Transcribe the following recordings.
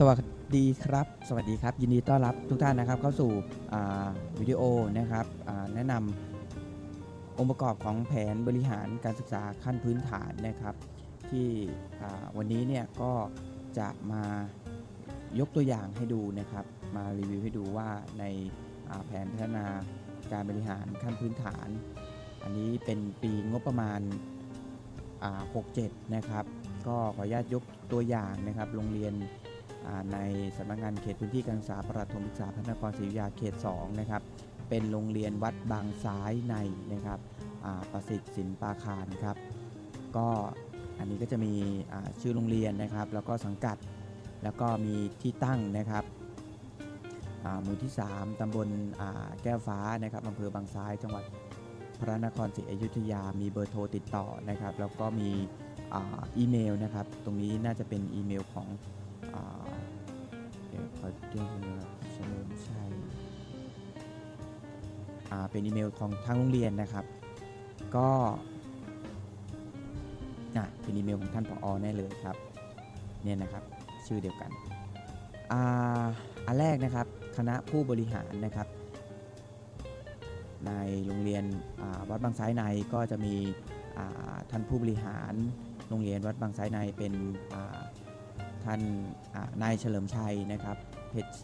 สวัสดีครับ สวัสดีครับ ยินดีต้อนรับทุกท่านนะครับ เข้าสู่วิดีโอนะครับแนะนำองค์ประกอบของแผนบริหารการศึกษาขั้นพื้นฐานนะครับ ที่วันนี้เนี่ยก็จะมายกตัวอย่างให้ดูนะครับ มารีวิวให้ดูว่าในาแผนพัฒนาการบริหารขั้นพื้นฐาน อันนี้เป็นปีงบประมาณ67 นะครับ ก็ขออนุญาตยกตัวอย่างนะครับโรงเรียน ในสำนักงานเขตพื้นที่การศึกษาประถมศึกษาพระนครศรีอยุธยาเขต 2 นะครับ เป็นโรงเรียนวัดบางซ้ายในนะครับประสิทธิ์สินปาคารครับ ก็อันนี้ก็จะมีชื่อโรงเรียนนะครับ แล้วก็สังกัด แล้วก็มีที่ตั้งนะครับหมู่ที่ 3ตำบลแก้วฟ้านะครับอำเภอบางซ้าย จังหวัดพระนครศรีอยุธยา มีเบอร์โทรติดต่อนะครับ แล้วก็มีอีเมลนะครับ ตรงนี้น่าจะเป็นอีเมลของ ขอเรียกอีเมลเฉลิมชัยอ่าเป็นอีเมลของทางโรงเรียนนะครับ ก็อะเป็นอีเมลของท่านผอแน่เลยครับเนี่ยนะครับชื่อเดียวกันอ่าอันแรกนะครับคณะผู้บริหารนะครับ ในโรงเรียนวัดบางซ้ายในก็จะมีท่านผู้บริหารโรงเรียนวัดบางซ้ายในเป็นท่านนายเฉลิมชัยนะครับ เพชร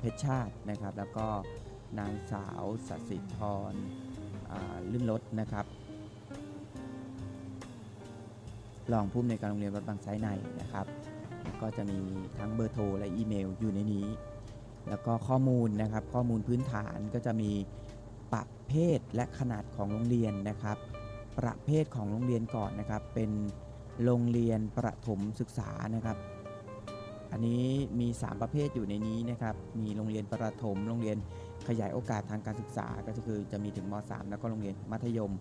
เพชรชาตินะครับ แล้วก็นางสาวสัสิธรลื่นรถนะครับรองผู้อำนวยการโรงเรียนวัดบางไซในนะครับ ก็จะมีทั้งเบอร์โทรและอีเมลอยู่ในนี้ แล้วก็ข้อมูลนะครับข้อมูลพื้นฐานก็จะมีประเภทและขนาดของโรงเรียนนะครับ ประเภทของโรงเรียนก่อนนะครับ เป็นโรงเรียนประถมศึกษานะครับ อันนี้มี 3 ประเภทอยู่ในนี้นะครับ มีโรงเรียนประถม โรงเรียนขยายโอกาสทางการศึกษา ก็คือจะมีถึงม .3 แล้วก็โรงเรียนมัธยม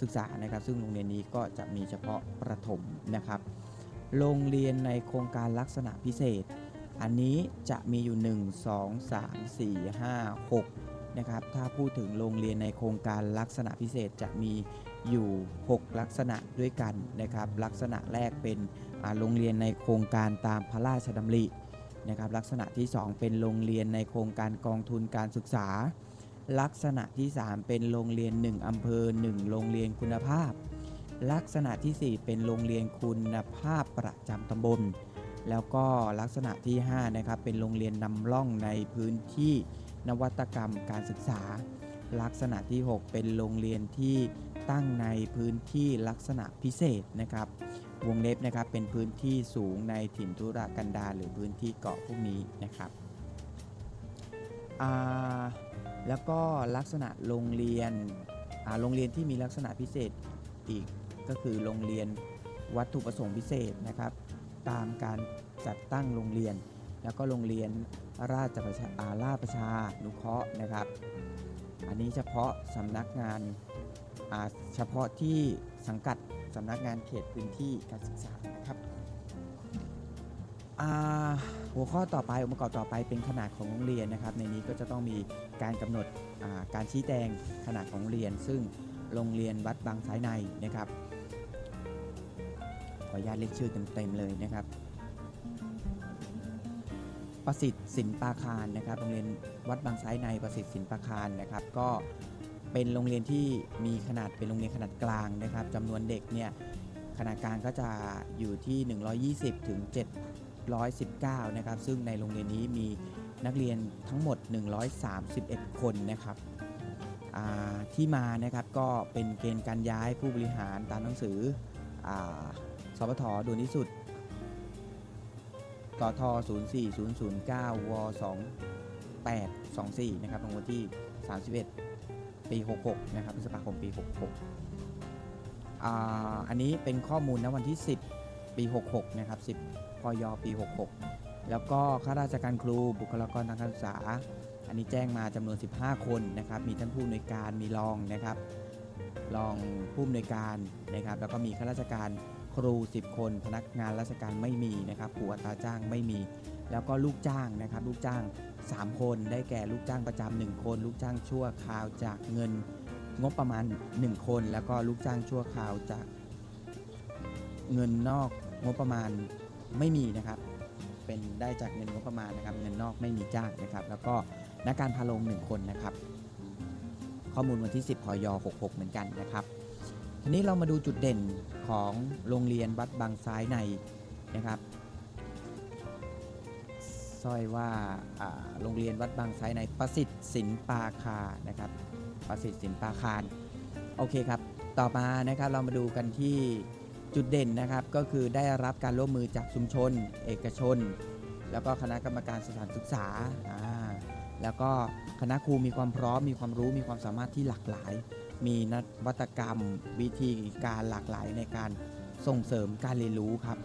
ศึกษานะครับ ซึ่งโรงเรียนนี้ก็จะมีเฉพาะประถมนะครับ โรงเรียนในโครงการลักษณะพิเศษ อันนี้จะมีอยู่ 1 2 3 4 5 6นะครับ ถ้าพูดถึงโรงเรียนในโครงการลักษณะพิเศษจะมีอยู่ 6 ลักษณะด้วยกันนะครับ ลักษณะแรกเป็น โรงเรียนในโครงการตามพระราชดำรินะครับลักษณะที่ 2 เป็นโรงเรียนในโครงการกองทุนการศึกษา ลักษณะที่ 3 เป็นโรงเรียน 1 อำเภอ 1 โรงเรียนคุณภาพ ลักษณะทีสี่4 เป็นโรงเรียนคุณภาพประจำตำบล แล้วก็ลักษณะที่5นะครับเป็นโรงเรียนนำร่องในพื้นที่นวัตกรรมการศึกษา ลักษณะที่ 6 เป็นโรงเรียนที่ ตั้งในพื้นที่ลักษณะพิเศษนะครับ วงเล็บนะครับเป็นพื้นที่สูงในถิ่นทุรกันดารหรือพื้นที่เกาะพวกนี้นะครับแล้วก็ลักษณะโรงเรียนโรงเรียนที่มีลักษณะพิเศษอีกก็คือโรงเรียนวัตถุประสงค์พิเศษนะครับ ตามการจัดตั้งโรงเรียน แล้วก็โรงเรียนราชประชาราชประชานุเคราะห์นะครับ อันนี้เฉพาะสำนักงาน เฉพาะที่สังกัดสำนักงานเขตพื้นที่การศึกษานะครับหัวข้อต่อไปองค์ประกอบต่อไปเป็นขนาดของโรงเรียนนะครับ ในนี้ก็จะต้องมีการกำหนดาการชี้แจงขนาดของโรงเรียน ซึ่งโรงเรียนวัดบางซ้ายในนะครับ ขออนุญาตเรียกชื่อเต็มๆเลยนะครับ ประสิทธิ์สินปาคารนะครับ โรงเรียนวัดบางซ้ายในประสิทธิ์สินปาคารนะครับ ก็ เป็นโรงเรียนที่มีขนาดเป็นโรงเรียนขนาดกลางนะครับจำนวนเด็กเนี่ยขนาดกลางก็จะอยู่ที่ 120 ถึง 719 นะครับ ซึ่งในโรงเรียนนี้มีนักเรียนทั้งหมด 131 คนนะครับที่มานะครับก็เป็นเกณฑ์การย้ายผู้บริหารตามหนังสืออสปทด่วนที่สุดกท04009 ว 2824 นะครับลงวันที่ 31 ปี 66 นะครับพฤษภาคมปี 66อ่าอันนี้เป็นข้อมูลณวันที่ 10 ปี 66 นะครับ 10พยปี 66 แล้วก็ข้าราชการครูบุคลากรทางการศึกษา อันนี้แจ้งมาจำนวน 15 คนนะครับ มีท่านผู้อำนวยการมีรองนะครับรองผู้อำนวยการนะครับ แล้วก็มีข้าราชการครู 10 คน พนักงานราชการไม่มีนะครับผู้อัตราจ้างไม่มี แล้วก็ลูกจ้างนะครับ ลูกจ้าง 3 คนได้แก่ลูกจ้างประจำหนึ่งคน ลูกจ้างชั่วคราวจากเงินงบประมาณ 1 คน แล้วก็ลูกจ้างชั่วคราวจากเงินนอกงบประมาณไม่มีนะครับ เป็นได้จากเงินงบประมาณนะครับ เงินนอกไม่มีจ้างนะครับ แล้วก็นักการพาลงหนึ่งคนนะครับ ข้อมูลวันที่ 10พย66 เหมือนกันนะครับ ทีนี้เรามาดูจุดเด่นของโรงเรียนวัดบางซ้ายในนะครับ สร้อยว่าโรงเรียนวัดบางซ้ายในประสิทธิ์สินปาคานะครับประสิทธิ์สินปาคารโอเคครับ ต่อมานะครับเรามาดูกันที่จุดเด่นนะครับ ก็คือได้รับการร่วมมือจากชุมชน เอกชน แล้วก็คณะกรรมการสถานศึกษาแล้วก็คณะครูมีความพร้อม มีความรู้มีความสามารถที่หลากหลาย มีนวัตกรรม วิธีการหลากหลายในการส่งเสริมการเรียนรู้ครับ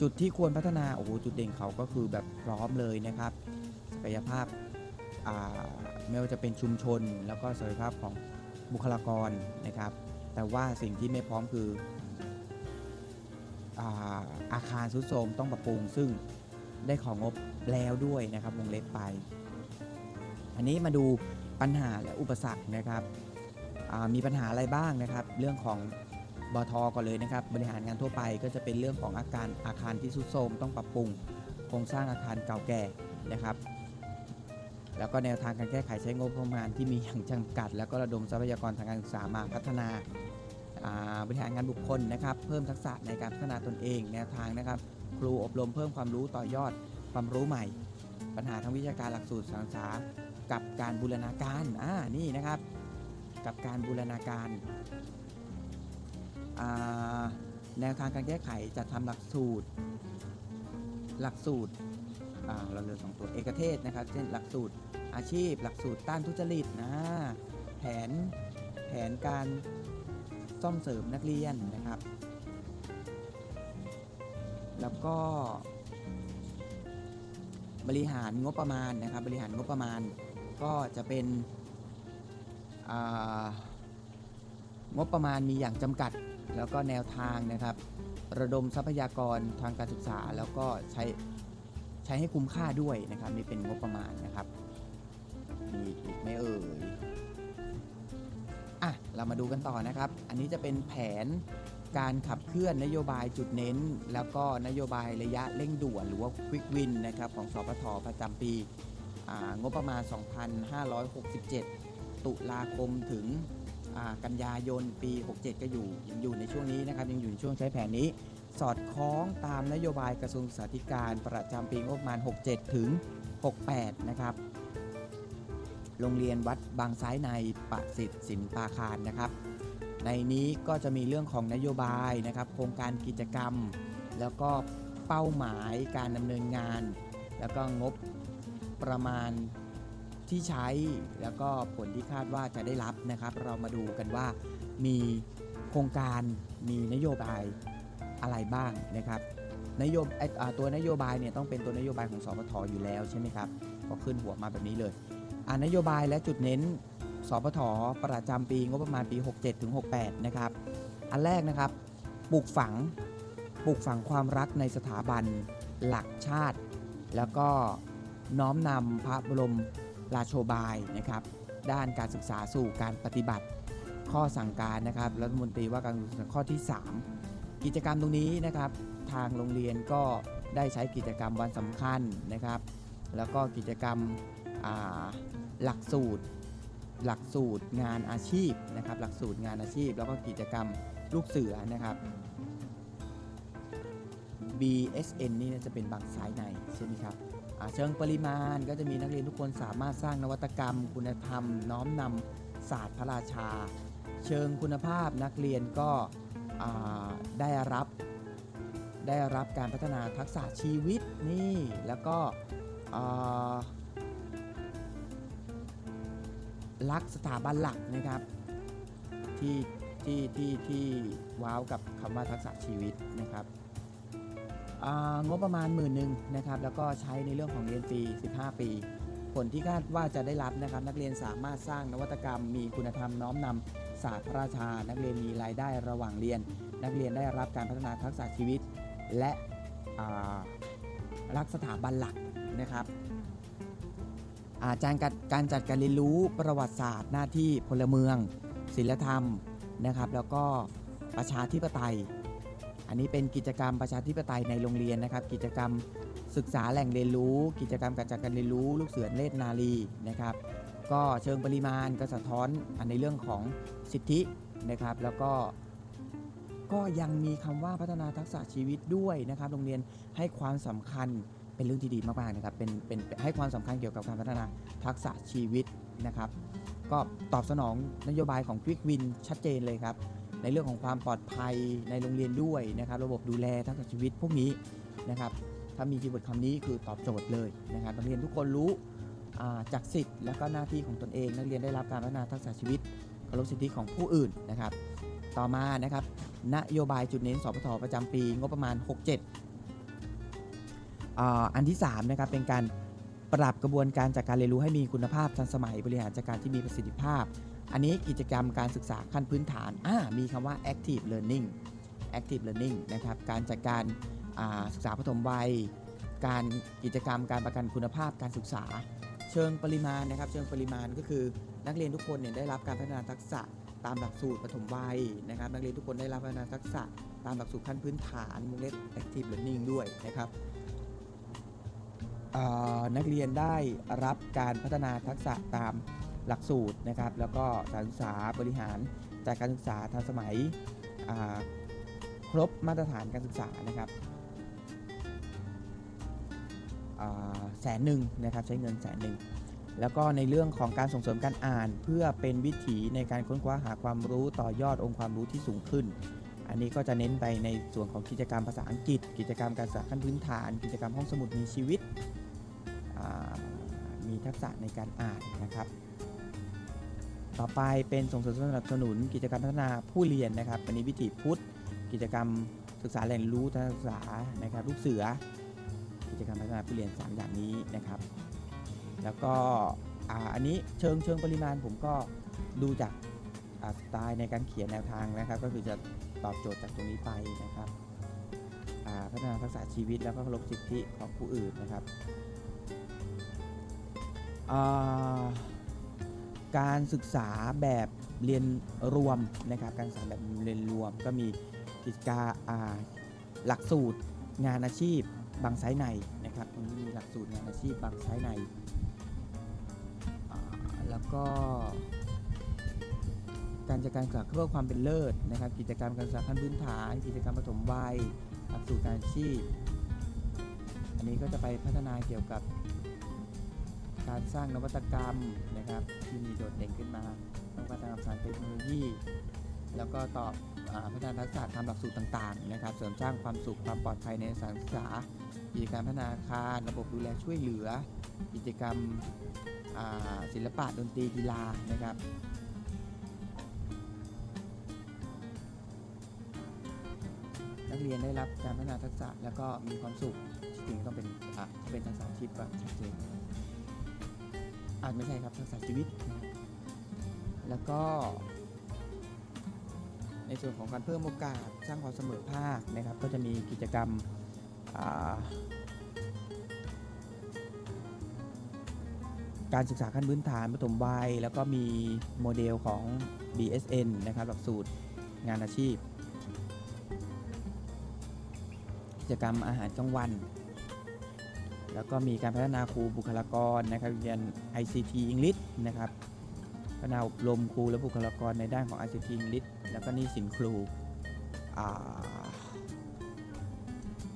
จุดที่ควรพัฒนาโอ้โหจุดเด่นเขาก็คือแบบพร้อมเลยนะครับศักยภาพาไม่ว่าจะเป็นชุมชน แล้วก็ศักยภาพของบุคลากรนะครับ แต่ว่าสิ่งที่ไม่พร้อมคืออาอาคารสุดโทรมต้องปรับปรุง ซึ่งได้ของงบแล้วด้วยนะครับวงเล็บไป อันนี้มาดูปัญหาและอุปสรรคนะครับมีปัญหาอะไรบ้างนะครับ เรื่องของ บทก่อนเลยนะครับ บริหารงานทั่วไปก็จะเป็นเรื่องของอาการอาคารที่สุดโทรมต้องปรับปรุง โครงสร้างอาคารเก่าแก่นะครับ แล้วก็แนวทางการแก้ไขใช้งบประมาณที่มีอย่างจำกัด แล้วก็ระดมทรัพยากรทางการศึกษามาพัฒนาบริหารงานบุคคลนะครับ เพิ่มทักษะในการพัฒนาตนเอง แนวทางนะครับ ครูอบรมเพิ่มความรู้ต่อยอดความรู้ใหม่ ปัญหาทางวิชาการหลักสูตรศึกษากับการบูรณาการอ่านี่นะครับ กับการบูรณาการ แนวทางการแก้ไขจัดทำหลักสูตร หลักสูตรเราเลือกสองตัวเอกเทศนะครับเช่นหลักสูตรอาชีพ หลักสูตรต้านทุจริตนะแผนแผนการซ่อมเสริมนักเรียนนะครับ แล้วก็บริหารงบประมาณนะครับ บริหารงบประมาณก็จะเป็นงบประมาณมีอย่างจำกัด แล้วก็แนวทางนะครับ ระดมทรัพยากรทางการศึกษา แล้วก็ใช้ใช้ให้คุ้มค่าด้วยนะครับนี่เป็นงบประมาณนะครับมีอีกไม่เอ่ยอะเรามาดูกันต่อนะครับ อันนี้จะเป็นแผนการขับเคลื่อนนโยบายจุดเน้น แล้วก็นโยบายระยะเร่งด่วนหรือว่า Quick Win นะครับของสปทประจำปีงบประมาณ 2567 ตุลาคมถึง กันยายนปี 67 ก็อยู่ยังอยู่ในช่วงนี้นะครับยังอยู่ในช่วงใช้แผนนี้ สอดคล้องตามนโยบายกระทรวงศึกษาธิการประจำปีงบประมาณ 67 ถึง 68 นะครับ โรงเรียนวัดบางซ้ายในประสิทธิ์สินปาคารนะครับ ในนี้ก็จะมีเรื่องของนโยบายนะครับ โครงการกิจกรรม แล้วก็เป้าหมายการดำเนินงาน แล้วก็งบประมาณ ที่ใช้แล้วก็ผลที่คาดว่าจะได้รับนะครับ เรามาดูกันว่ามีโครงการมีนโยบายอะไรบ้างนะครับนโยบไอ้อ่าตัวนโยบายเนี่ยต้องเป็นตัวนโยบายของสปทอยู่แล้วใช่ไหมครับก็ขึ้นหัวมาแบบนี้เลยอ่านโยบายและจุดเน้นสปทประจำปีงบประมาณปี 67ถึง68นะครับอันแรกนะครับปลูกฝังปลูกฝังความรักในสถาบันหลักชาติ แล้วก็น้อมนำพระบรม ราโชบายนะครับด้านการศึกษาสู่การปฏิบัติ ข้อสั่งการนะครับรัฐมนตรีว่าการกระทรวงศึกษาข้อที่ 3 กิจกรรมตรงนี้นะครับ ทางโรงเรียนก็ได้ใช้กิจกรรมวันสำคัญนะครับ แล้วก็กิจกรรมหลักสูตร หลักสูตรงานอาชีพนะครับ หลักสูตรงานอาชีพ แล้วก็กิจกรรมลูกเสือนะครับ BSN นี่จะเป็นบางสายในใช่ไหมครับ เชิงปริมาณก็จะมีนักเรียนทุกคนสามารถสร้างนวัตกรรม คุณธรรม น้อมนำศาสตร์พระราชา เชิงคุณภาพนักเรียนก็ได้รับได้รับการพัฒนาทักษะชีวิตนี่แล้วก็รักสถาบันหลักนะครับที่ที่ที่ที่ว้าวกับคำว่าทักษะชีวิตนะครับ งบประมาณหมื่นหนึ่งนะครับแล้วก็ใช้ในเรื่องของเรียนฟรี 15 ปี ผลที่คาดว่าจะได้รับนะครับนักเรียนสามารถสร้างนวัตกรรม มีคุณธรรมน้อมนำศาสตร์พระราชา นักเรียนมีรายได้ระหว่างเรียน นักเรียนได้รับการพัฒนาทักษะชีวิต และรักสถาบันหลักนะครับอาจารย์การจัดการเรียนรู้ประวัติศาสตร์ หน้าที่พลเมือง ศิลธรรมนะครับ แล้วก็ประชาธิปไตย อันนี้เป็นกิจกรรมประชาธิปไตยในโรงเรียนนะครับ กิจกรรมศึกษาแหล่งเรียนรู้ กิจกรรมการจัดการเรียนรู้ ลูกเสือเลดนาลีนะครับ ก็เชิงปริมาณก็สะท้อนอันในเรื่องของสิทธินะครับ แล้วก็ก็ยังมีคำว่าพัฒนาทักษะชีวิตด้วยนะครับ โรงเรียนให้ความสำคัญเป็นเรื่องที่ดีมากๆนะครับเป็นเป็นให้ความสำคัญเกี่ยวกับการพัฒนาทักษะชีวิตนะครับ ก็ตอบสนองนโยบายของ Quick Win ชัดเจนเลยครับ ในเรื่องของความปลอดภัยในโรงเรียนด้วยนะครับ ระบบดูแลทักษะชีวิตพวกนี้นะครับ ถ้ามีคีย์เวิร์ดคำนี้คือตอบโจทย์เลยนะครับนักเรียนทุกคนรู้จากสิทธิ์และก็หน้าที่ของตนเอง นักเรียนได้รับการพัฒนาทักษะชีวิตเคารพสิทธิของผู้อื่นนะครับ ต่อมานะครับนโยบายจุดเน้นสปทประจำปีงบประมาณ 67 อันที่3นะครับเป็นการปรับกระบวนการจัดการเรียนรู้ให้มีคุณภาพทันสมัยบริหารจัดการที่มีประสิทธิภาพ อันนี้กิจกรรมการศึกษาขั้นพื้นฐานมีคำว่า active learning active learning นะครับการจัดการศึกษาปฐมวัย การกิจกรรมการประกันคุณภาพการศึกษา เชิงปริมาณนะครับ เชิงปริมาณก็คือนักเรียนทุกคนเนี่ยได้รับการพัฒนาทักษะตามหลักสูตรปฐมวัยนะครับ นักเรียนทุกคนได้รับพัฒนาทักษะตามหลักสูตรขั้นพื้นฐานวงเล็บ active learning ด้วยนะครับนักเรียนได้รับการพัฒนาทักษะตาม หลักสูตรนะครับ แล้วก็การศึกษาบริหารจากการศึกษาทันสมัยครบมาตรฐานการศึกษานะครับแสนหนึ่งนะครับใช้เงินแสนหนึ่งแล้วก็ในเรื่องของการส่งเสริมการอ่านเพื่อเป็นวิถีในการค้นคว้าหาความรู้ต่อยอดองค์ความรู้ที่สูงขึ้น อันนี้ก็จะเน้นไปในส่วนของกิจกรรมภาษาอังกฤษ กิจกรรมการศึกษาขั้นพื้นฐาน กิจกรรมห้องสมุดมีชีวิตมีทักษะในการอ่านนะครับ ต่อไปเป็นส่งเสริมสนับสนุน กิจกรรมพัฒนาผู้เรียนนะครับอันนี้วิถีพุทธ กิจกรรมศึกษาแหล่งรู้ทางศึกษานะครับลูกเสือ กิจกรรมพัฒนาผู้เรียน 3 อย่างนี้นะครับ แล้วก็อ,อันนี้เชิงเชิงปริมาณผมก็ดูจากาสไตล์ในการเขียนแนวทางนะครับ ก็คือจะตอบโจทย์จากตรงนี้ไปนะครับพัฒนาทักษะชีวิตแล้วก็เคารพสิทธิของผู้อื่นนะครับอ่า การศึกษาแบบเรียนรวมนะครับ การศึกษาแบบเรียนรวม ก็มีกิจการหลักสูตรงานอาชีพบางไซในนะครับตรงนี้มีหลักสูตรงานอาชีพบางไซในแล้วก็ การจัดการศึกษาเพื่อความเป็นเลิศนะครับ กิจกรรมการศึกษาขั้นพื้นฐาน กิจกรรมปฐมวัยหลักสูตรการอาชีพ อันนี้ก็จะไปพัฒนาเกี่ยวกับ การสร้างนวัตกรรมนะครับที่มีโดดเด่นขึ้นมานวัตกรรมทางเทคโนโลยี แล้วก็ตอบอาพัฒนาทักษะตามหลักสูตรต่างๆนะครับ เสริมสร้างความสุขความปลอดภัยในสถานศึกษากิจการพัฒนาคาร ระบบดูแลช่วยเหลือ กิจกรรมศิลปะดนตรีกีฬานะครับนักเรียนได้รับการพัฒนาทักษะแล้วก็มีความสุขจริงๆต้องเป็นเป็นทักษะอาชีพก็ชัดเจน อาจไม่ใช่ครับทักษะชีวิต แล้วก็ ในส่วนของการเพิ่มโอกาสสร้างความเสมอภาคนะครับ ก็จะมีกิจกรรมการศึกษาขั้นพื้นฐานปฐมวัย แล้วก็มีโมเดลของ BSN นะครับหลักสูตรงานอาชีพ กิจกรรมอาหารกลางวัน แล้วก็มีการพัฒนาครูบุคลากรนะครับเรียน ICT English นะครับพัฒนาอบรมครูและบุคลากรในด้านของ ICT English แล้วก็นี่สินครู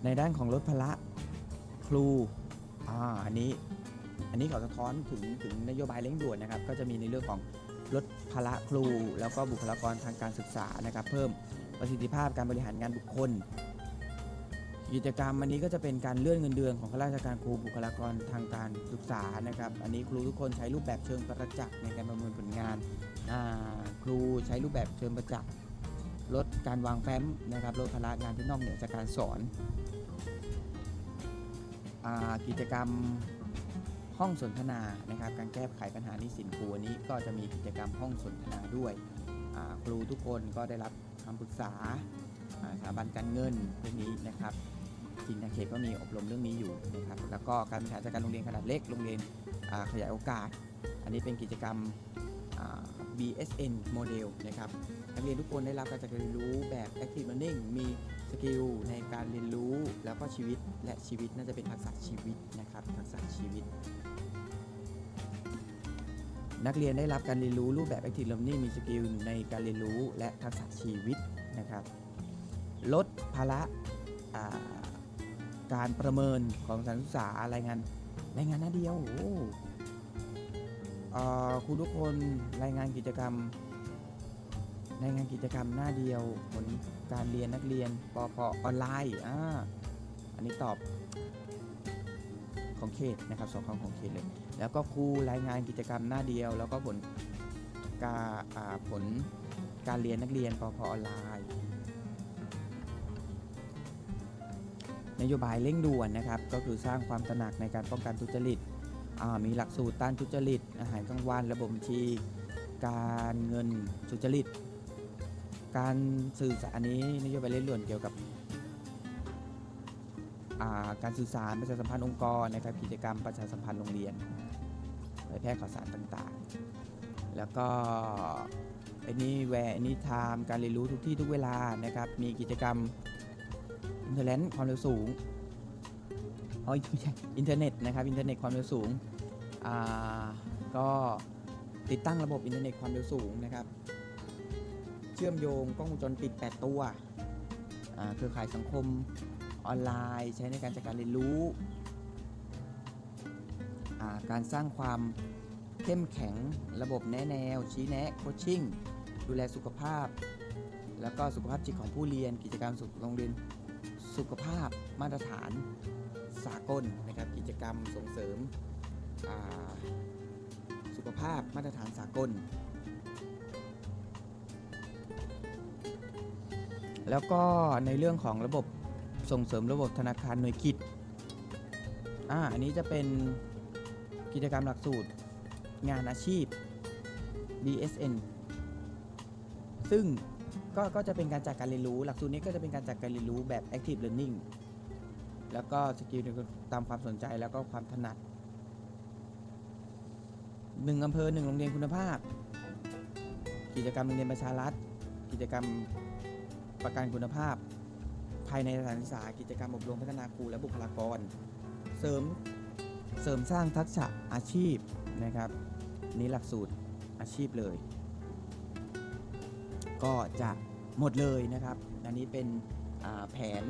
ในด้านของลดภาระครูอ่าอันนี้อันนี้เขาสะท้อนถึงถึงนโยบายเร่งด่วนนะครับ ก็จะมีในเรื่องของลดภาระครู แล้วก็บุคลากรทางการศึกษานะครับ เพิ่มประสิทธิภาพการบริหารงานบุคคล กิจกรรมอันนี้ก็จะเป็นการเลื่อนเงินเดือนของข้าราชการครูบุคลากรทางการศึกษานะครับ อันนี้ครูทุกคนใช้รูปแบบเชิงประจักษ์ในการประเมินผลงาน ครูใช้รูปแบบเชิงประจักษ์ลดการวางแฟ้มนะครับลดภาระงานที่นอกเหนือจากการสอนอกิจกรรมห้องสนทนานะครับ การแก้ไขปัญหานี้สินครูอันนี้ก็จะมีกิจกรรมห้องสนทนาด้วยครูทุกคนก็ได้รับคำปรึกษาสถาบันการเงินพวกนี้นะครับ ริงทางเขตก็มีอบรมเรื่องนี้อยู่นะครับแล้วก็การบริหารจัดการโรงเรียนขนาดเล็กโรงเรียนขยายโอกาส อันนี้เป็นกิจกรรม BSN โมเดลนะครับนักเรียนทุกคนได้รับการจัดการเรียนรู้แบบ Active Learning มีสกิลในการเรียนรู้แล้วก็ชีวิตและชีวิตน่าจะเป็นทักษะชีวิตนะครับทักษะชีวิต นักเรียนได้รับการเรียนรู้รูปแบบ Active Learning มีสกิลในการเรียนรู้และทักษะชีวิตนะครับลดภาระ การประเมินของสถานศึกษารายงานรายงานหน้าเดียวโอ้ครูทุกคนรายงานกิจกรรม รายงานกิจกรรมหน้าเดียว ผลการเรียนนักเรียนปพออนไลน์อ่าอันนี้ตอบของเขตนะครับสองคำของเขตเลย แล้วก็ครูรายงานกิจกรรมหน้าเดียว แล้วก็ผลการผลการเรียนนักเรียนปพออนไลน์ นโยบายเร่งด่วนนะครับก็คือสร้างความตระหนักในการป้องกันทุจริตมีหลักสูตรต้านทุจริต อาหารกลางวัน ระบบบัญชี การเงินทุจริต การสื่อสารอันนี้นโยบายเร่งด่วนเกี่ยวกับาการสื่อสารประชาสัมพันธ์องค์กรนะครับกิจกรรมประชาสัมพันธ์โรงเรียนเผยแพร่ข่าวสารต่างๆ แล้วก็อันนี้แวร์อันนี้ไทม์การเรียนรู้ทุกที่ทุกเวลานะครับมีกิจกรรม อินเทอร์เน็ตความเร็วสูงอ๋อไม่ใช่อินเทอร์เน็ตนะครับอินเทอร์เน็ตความเร็วสูงอ่าก็ติดตั้งระบบอินเทอร์เน็ตความเร็วสูงนะครับ เชื่อมโยงกล้องวงจรปิด 8 ตัวเครือข่ายสังคมออนไลน์ ใช้ในการจัดการเรียนรู้าการสร้างความเข้มแข็งระบบแนะแนว ชี้แนะโคชชิ่ง ดูแลสุขภาพ แล้วก็สุขภาพจิตของผู้เรียนกิจกรรมสุขโรงเรียน สุขภาพมาตรฐานสากลนะครับกิจกรรมส่งเสริมสุขภาพมาตรฐานสากล แล้วก็ในเรื่องของระบบส่งเสริมระบบธนาคารหน่วยกิจอ่าอันนี้จะเป็นกิจกรรมหลักสูตรงานอาชีพ DSN ซึ่ง ก็ก็จะเป็นการจัดการเรียนรู้ หลักสูตรนี้ก็จะเป็นการจัดการเรียนรู้แบบ active learning แล้วก็สกิลตามความสนใจแล้วก็ความถนัดหนึ่งอำเภอหนึ่งโรงเรียนคุณภาพ กิจกรรมโรงเรียนประชารัฐ กิจกรรมประกันคุณภาพ ภายในสถานศึกษา กิจกรรมอบรมพัฒนาครูและบุคลากร เสริมเสริมสร้างทักษะอาชีพนะครับ นี่หลักสูตรอาชีพเลย ก็จะหมดเลยนะครับ อันนี้เป็นแผน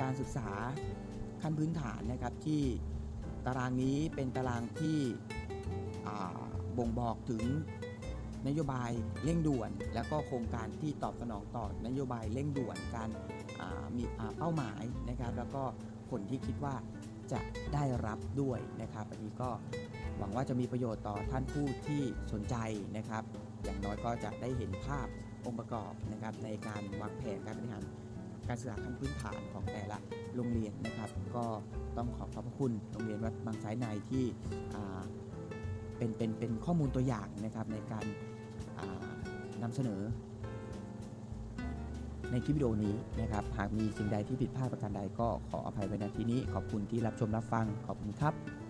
การศึกษาขั้นพื้นฐานนะครับที่ตารางนี้เป็นตารางที่บ่งบอกถึงนโยบายเร่งด่วน แล้วก็โครงการที่ตอบสนองต่อนโยบายเร่งด่วนการมีเป้าหมายนะครับ แล้วก็ผลที่คิดว่าจะได้รับด้วยนะครับอันนี้ก็หวังว่าจะมีประโยชน์ต่อท่านผู้ที่สนใจนะครับ อย่างน้อยก็จะได้เห็นภาพ องค์ประกอบนะครับในการวางแผนการบริหารการศึกษาขั้นพื้นฐานของแต่ละโรงเรียนนะครับ ก็ต้องขอขอบพระคุณโรงเรียนวัดบางสายในที่เป็นเป็นเป็นข้อมูลตัวอย่างนะครับในการอ่านำเสนอ ในคลิปวิดีโอนี้นะครับหากมีสิ่งใดที่ผิดพลาดประการใดก็ขออภัยไว้ณที่นี้ ขอบคุณที่รับชมรับฟังขอบคุณครับ